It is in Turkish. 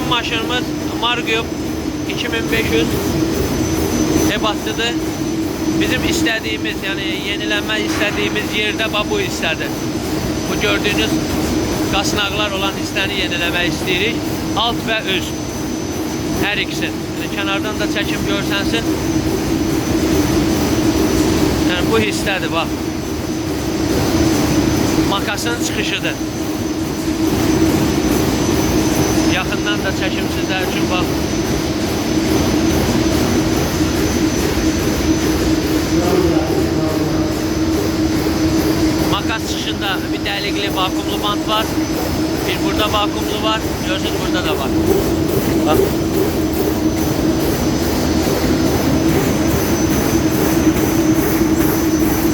maşınımız Margub 2500 ebatlıdır. Bizim istediğimiz yani yenilenme istediğimiz yerde babu istedi. Bu gördüğünüz kasnaklar olan hissəni yeniləmək istəyirik. Alt və üst. Hər ikisi. Yəni kənardan da çəkim görsənsin. Yəni bu hissədir bax. Makasın çıxışıdır. Yaxından da çəkim sizlər üçün bax. Makas çıxışında bir dəlikli vakumlu bant var. Bir burada vakumlu var. Görürsünüz burada da var. Bak.